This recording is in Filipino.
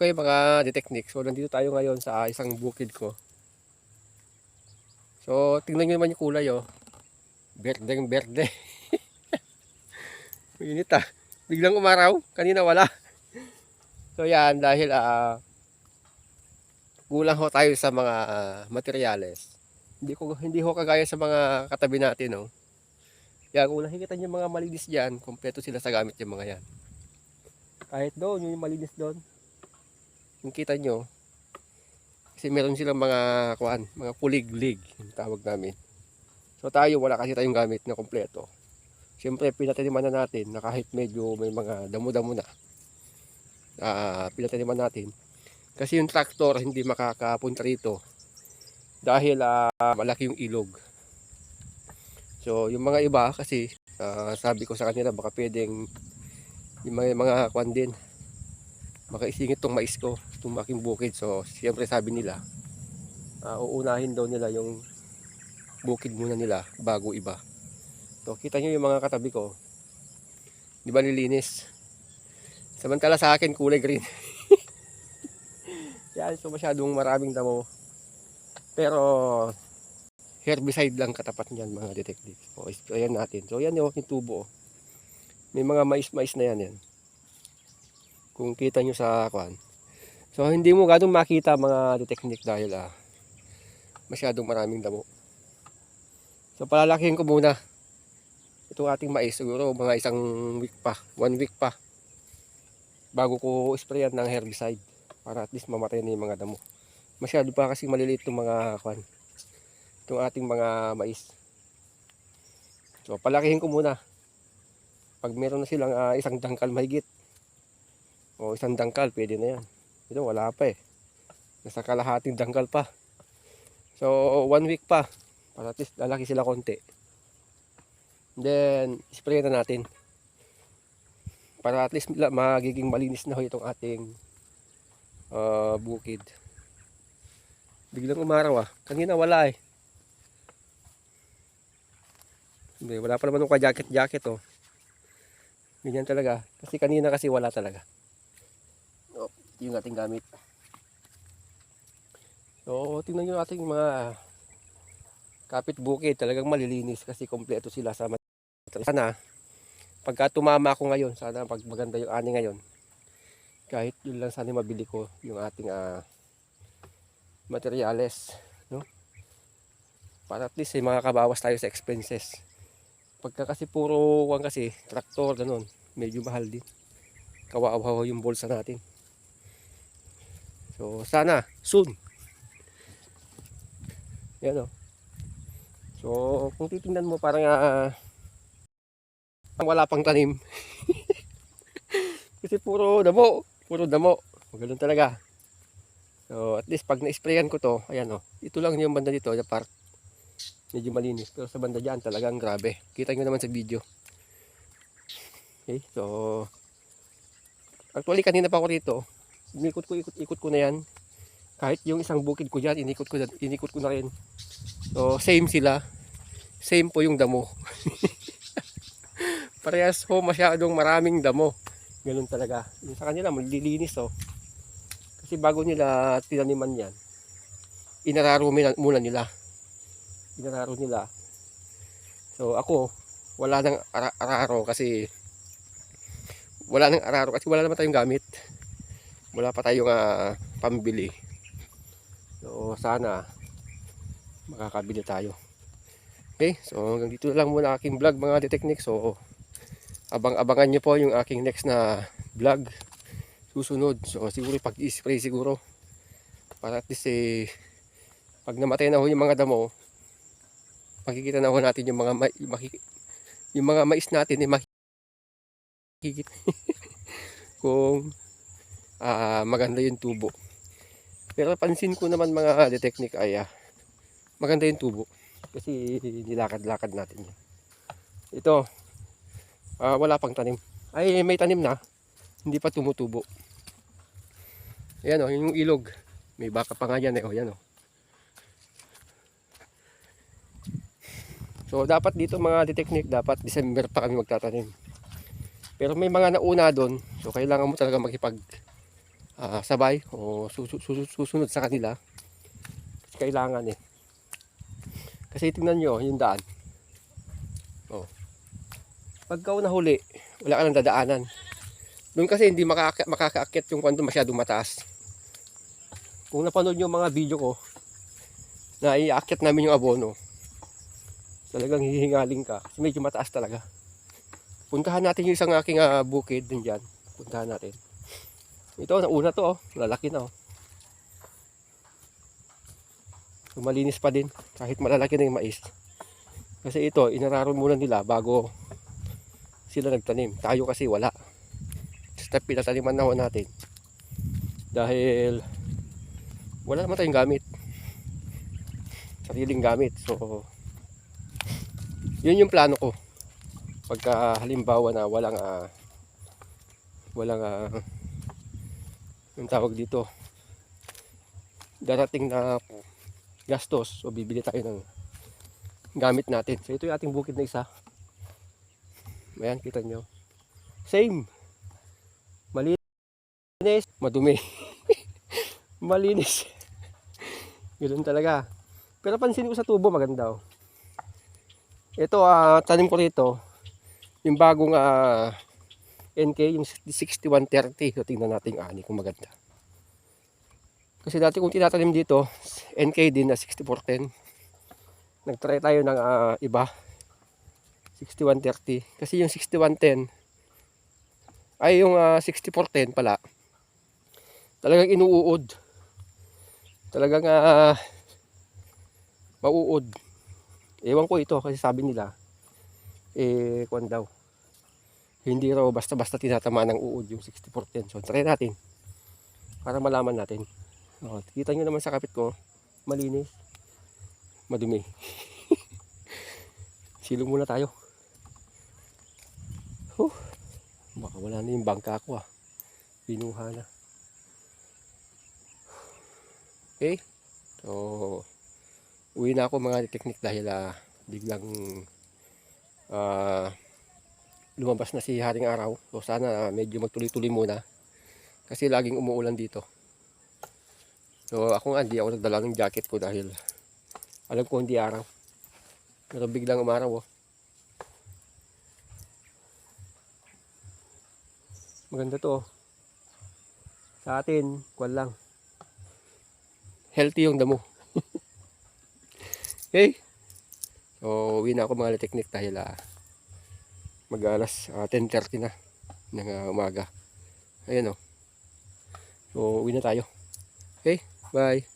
Okay mga detechnic, so nandito tayo ngayon sa isang bukid ko. So tingnan nyo naman yung kulay oh. Berdeng berde. Init ah. Biglang umaraw, kanina wala. So yan, dahil ah kulang ho tayo sa mga ah, materyales. Hindi ko hindi ho kagaya sa mga katabi natin no. Yan, kung nakikita niyo yung mga malinis diyan, kompleto sila sa gamit yung mga yan. Kahit doon, yung malinis doon, yung kita nyo, kasi meron silang mga kuan, mga kulig-lig, yung tawag namin. So tayo, wala kasi tayong gamit na kompleto. Siyempre, pinataniman na natin na kahit medyo may mga damo-damo na, ah pinataniman natin. Kasi yung traktor hindi makakapunta rito dahil ah, malaki yung ilog. So, yung mga iba kasi ah, sabi ko sa kanila baka pwedeng yung mga, mga kwan din makaisingit tong mais ko, itong aking bukid. So, siyempre sabi nila, ah, uunahin daw nila yung bukid muna nila bago iba. So, kita nyo yung mga katabi ko. Di ba nilinis? Samantala sa akin, kulay green. Yan, so masyadong maraming damo. Pero, herbicide lang katapat niyan mga detective. O, sprayan natin. So, yan yung aking tubo. oh. May mga mais-mais na yan yan kung kita nyo sa kwan. So hindi mo ganun makita mga detechnic dahil ah, masyadong maraming damo. So palalakihin ko muna itong ating mais siguro mga isang week pa, one week pa bago ko sprayan ng herbicide para at least mamatay na yung mga damo. Masyado pa kasi maliliit itong mga kwan. Itong ating mga mais. So palakihin ko muna. Pag meron na silang ah, isang dangkal mahigit o isang dangkal, pwede na yan. Ito, wala pa eh. Nasa kalahating dangkal pa. So, one week pa. Para at least lalaki sila konti. Then, spray na natin. Para at least magiging malinis na ho itong ating ah, bukid. Biglang umaraw ah. Kanina wala eh. Hindi, wala pa naman yung ka-jacket-jacket oh. Ganyan talaga. Kasi kanina kasi wala talaga yung ating gamit. So, tingnan nyo ating mga kapit bukid. Talagang malilinis kasi kompleto sila sa Sana, pagka tumama ako ngayon, sana pag maganda yung ani ngayon, kahit yun lang sana mabili ko yung ating ah, materyales. No? Para at least eh, makakabawas tayo sa expenses. Pagka kasi puro kasi, traktor, ganun, medyo mahal din. Kawawa yung bulsa natin. So, sana, soon. Yan o. So, kung titingnan mo, parang ah, wala pang tanim. Kasi puro damo. Puro damo. Ganun talaga. So, at least pag na-sprayan ko to, ayan o. Ito lang yung banda dito, yung part. Medyo malinis. Pero sa banda dyan, talagang grabe. Kita nyo naman sa video. Okay, so, actually kanina pa ako rito, inikot ko, ikot, ikot ko na yan. Kahit yung isang bukid ko dyan, inikot ko, dyan- inikot ko na rin. So, same sila. Same po yung damo. Parehas po masyadong maraming damo. Ganun talaga. Yung sa kanila, malilinis oh. Kasi bago nila tinaniman yan, inararo muna nila. Inararo nila. So, ako, wala nang ara- araro kasi wala nang araro kasi wala naman tayong gamit wala pa tayong ah, pambili. So sana makakabili tayo. Okay so hanggang dito lang muna aking vlog mga detechnic so abang-abangan nyo po yung aking next na vlog. Susunod. So siguro pag spray siguro. Para at least eh pag namatay na ho yung mga damo makikita na ho natin yung mga yung mga mais natin eh makikita kung ah, maganda yung tubo. Pero pansin ko naman mga detechnic ay ah, maganda yung tubo. Kasi nilakad-lakad natin yan. Ito, ah, wala pang tanim. Ay, may tanim na. Hindi pa tumutubo. Ayan o, yung ilog. May baka pa nga yan eh. O, yan o. So, dapat dito mga detechnic, dapat December pa kami magtatanim. Pero may mga nauna doon, so kailangan mo talaga makipag ah, sabay o susu- susu- susunod sa kanila. Kailangan eh. Kasi tingnan nyo yung daan. Oh. Pagka nahuli, wala ka nang dadaanan. Doon kasi hindi makaka makakaakyat yung kwento masyadong mataas. Kung napanood nyo mga video ko, na iaakyat namin yung abono, talagang hihingaling ka. Kasi medyo mataas talaga. Puntahan natin yung isang aking ah, bukid din dyan. Puntahan natin. Ito, nauna to, oh. lalaki na. Oh. So, malinis pa din, kahit malalaki na yung mais. Kasi ito, inararon muna nila bago sila nagtanim. Tayo kasi wala. Step pinataniman na natin. Dahil wala naman tayong gamit. Sariling gamit. So, yun yung plano ko. Pagka halimbawa na walang ah, walang ah, yung tawag dito. Darating na gastos o bibili tayo ng gamit natin. So ito yung ating bukid na isa. Ayan kita nyo. Same. Malinis. Madumi. Malinis. Ganoon talaga. Pero pansin ko sa tubo maganda oh. ito uh, tanim ko rito yung bagong uh, 10K, yung 6130. So, tingnan natin ani kung maganda. Kasi dati kung tinatanim dito, NK din na 6410. Nagtry tayo ng uh, iba. 6130. Kasi yung 6110, ay yung ah, uh, 6410 pala, talagang inuuod. Talagang ah, uh, mauud. Ewan ko ito kasi sabi nila, eh, kwan daw, hindi raw basta-basta tinatamaan ng uod yung 6410. So, try natin. Para malaman natin. Oh, kita nyo naman sa kapit ko, malinis. Madumi. Silong muna tayo. Huh. Baka wala na yung bangka ko ah. Pinuha na. Okay. So, uwi na ako mga teknik dahil ah, biglang ah, lumabas na si Haring Araw. So, sana medyo magtuloy-tuloy muna. Kasi laging umuulan dito. So ako nga, hindi ako nagdala ng jacket ko dahil alam ko hindi araw. Pero biglang umaraw oh. Maganda to oh. Sa atin, kwan lang. Healthy yung damo. okay? So, uwi na ako mga teknik dahil ah, mag alas ah, 10.30 na ng ah, umaga. Ayan oh. So, uwi na tayo. Okay? Bye.